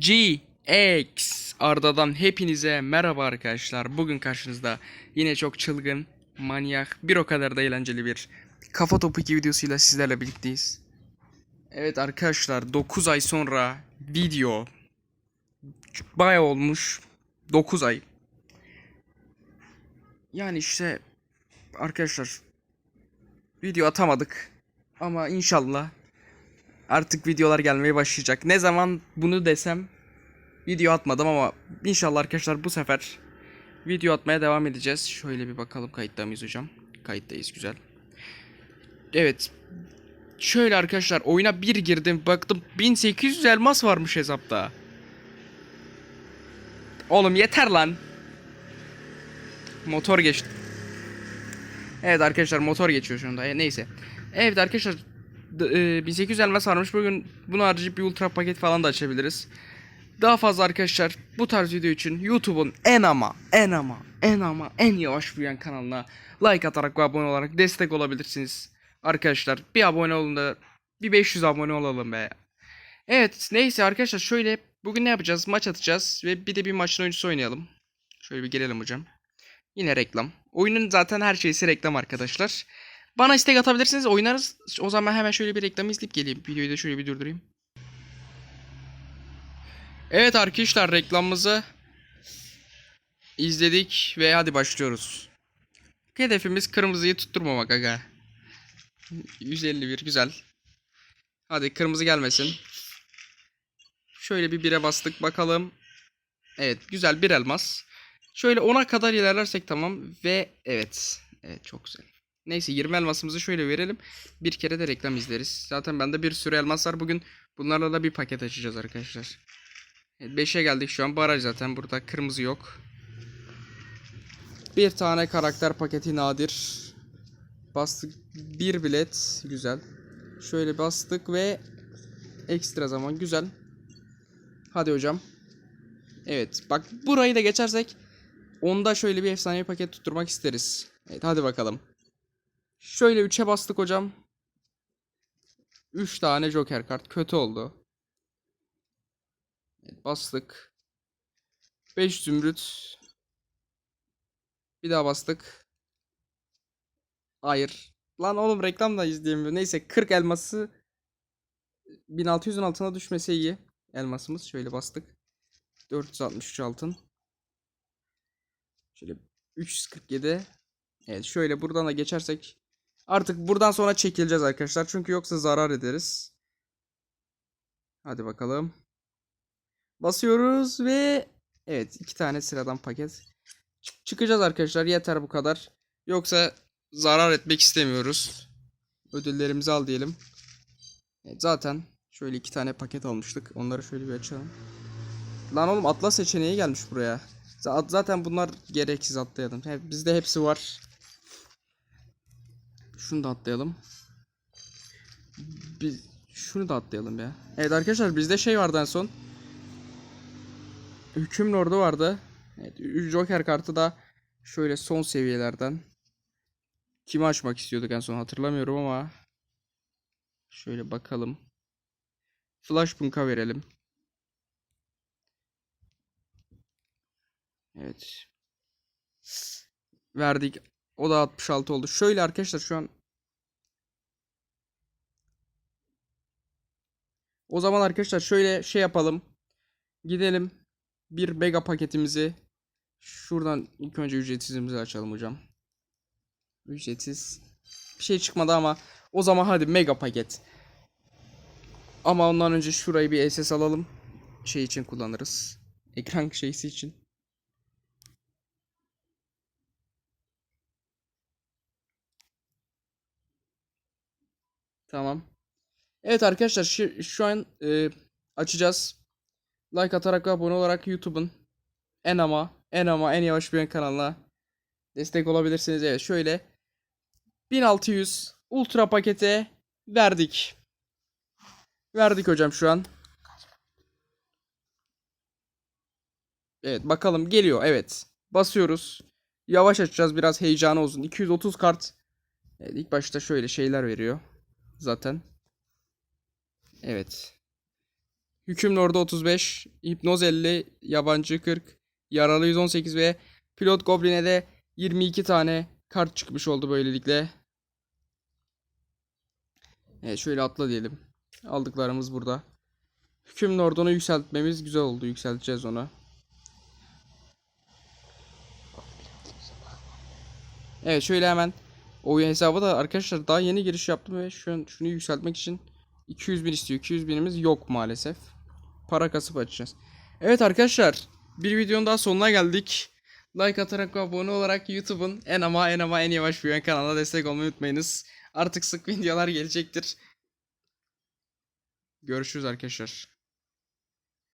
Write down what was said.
GX Arda'dan hepinize merhaba arkadaşlar. Bugün karşınızda yine çok çılgın, manyak, bir o kadar da eğlenceli bir kafa topu 2 videosuyla sizlerle birlikteyiz. Evet arkadaşlar 9 ay sonra video bayağı olmuş 9 ay. Yani işte arkadaşlar video atamadık ama inşallah artık videolar gelmeye başlayacak. Ne zaman bunu desem video atmadım ama inşallah arkadaşlar bu sefer video atmaya devam edeceğiz. Şöyle bir bakalım kayıtta mıyız hocam? Kayıttayız güzel. Evet. Şöyle arkadaşlar oyuna bir girdim baktım 1800 elmas varmış hesapta. Oğlum yeter lan. Motor geçti. Evet arkadaşlar motor geçiyor şu anda. E, neyse. Evet arkadaşlar d- e, 1800 elmas varmış. Bugün bunu harcayıp bir ultra paket falan da açabiliriz. Daha fazla arkadaşlar bu tarz video için YouTube'un en ama en ama en ama en yavaş büyüyen kanalına like atarak ve abone olarak destek olabilirsiniz. Arkadaşlar bir abone olun da bir 500 abone olalım be. Evet neyse arkadaşlar şöyle bugün ne yapacağız? Maç atacağız ve bir de bir maçın oyuncusu oynayalım. Şöyle bir gelelim hocam. Yine reklam. Oyunun zaten her şeysi reklam arkadaşlar. Bana istek atabilirsiniz oynarız. O zaman hemen şöyle bir reklamı izleyip geleyim. Videoyu da şöyle bir durdurayım. Evet arkadaşlar reklamımızı izledik ve hadi başlıyoruz. Hedefimiz kırmızıyı tutturmamak aga. 151 güzel. Hadi kırmızı gelmesin. Şöyle bir bire bastık bakalım. Evet güzel bir elmas. Şöyle 10'a kadar ilerlersek tamam ve evet. Evet çok güzel. Neyse 20 elmasımızı şöyle verelim. Bir kere de reklam izleriz. Zaten bende bir sürü elmas var. Bugün bunlarla da bir paket açacağız arkadaşlar. 5'e geldik şu an. Baraj zaten burada. Kırmızı yok. Bir tane karakter paketi nadir. Bastık. Bir bilet. Güzel. Şöyle bastık ve ekstra zaman. Güzel. Hadi hocam. Evet. Bak burayı da geçersek onda şöyle bir efsane paket tutturmak isteriz. Evet hadi bakalım. Şöyle 3'e bastık hocam. 3 tane joker kart. Kötü oldu. Bastık. 5 zümrüt. Bir daha bastık. Hayır. Lan oğlum reklam da izleyemiyor. Neyse 40 elması 1600'ün altına düşmese iyi. Elmasımız şöyle bastık. 463 altın. Şöyle 347. Evet şöyle buradan da geçersek artık buradan sonra çekileceğiz arkadaşlar. Çünkü yoksa zarar ederiz. Hadi bakalım. Basıyoruz ve evet iki tane sıradan paket. Çık- çıkacağız arkadaşlar yeter bu kadar. Yoksa zarar etmek istemiyoruz. Ödüllerimizi al diyelim. Evet, zaten şöyle iki tane paket almıştık. Onları şöyle bir açalım. Lan oğlum atlas seçeneği gelmiş buraya. Zaten bunlar gereksiz atlayalım. Hep, bizde hepsi var. Şunu da atlayalım. Biz şunu da atlayalım ya. Evet arkadaşlar bizde şey vardı en son. Hüküm Lord'u vardı. Evet, Joker kartı da şöyle son seviyelerden. Kimi açmak istiyorduk en son hatırlamıyorum ama. Şöyle bakalım. Flashpunk'a verelim. Evet. Verdik. O da 66 oldu. Şöyle arkadaşlar şu an O zaman arkadaşlar şöyle şey yapalım. Gidelim. Bir mega paketimizi şuradan ilk önce ücretsizimizi açalım hocam. Ücretsiz. Bir şey çıkmadı ama o zaman hadi mega paket. Ama ondan önce şurayı bir SS alalım. Şey için kullanırız. Ekran şeysi için. Tamam. Evet arkadaşlar şu, an e, açacağız. Like atarak ve abone olarak YouTube'un en ama en ama en yavaş büyüyen kanalına destek olabilirsiniz. Evet şöyle 1600 ultra pakete verdik. Verdik hocam şu an. Evet bakalım geliyor evet. Basıyoruz. Yavaş açacağız biraz heyecanı olsun. 230 kart. Evet, ilk başta şöyle şeyler veriyor. Zaten. Evet. Hüküm Lord'u 35, Hipnoz 50, Yabancı 40, Yaralı 118 ve Pilot Goblin'e de 22 tane kart çıkmış oldu böylelikle. Evet şöyle atla diyelim. Aldıklarımız burada. Hüküm Lord'unu yükseltmemiz güzel oldu. Yükselteceğiz onu. Evet şöyle hemen oyun hesabı da arkadaşlar daha yeni giriş yaptım ve şu an şunu yükseltmek için 200 bin istiyor. 200 binimiz yok maalesef. Para kasıp açacağız. Evet arkadaşlar bir videonun daha sonuna geldik. Like atarak abone olarak YouTube'un en ama en ama en yavaş büyüyen kanalına destek olmayı unutmayınız. Artık sık videolar gelecektir. Görüşürüz arkadaşlar.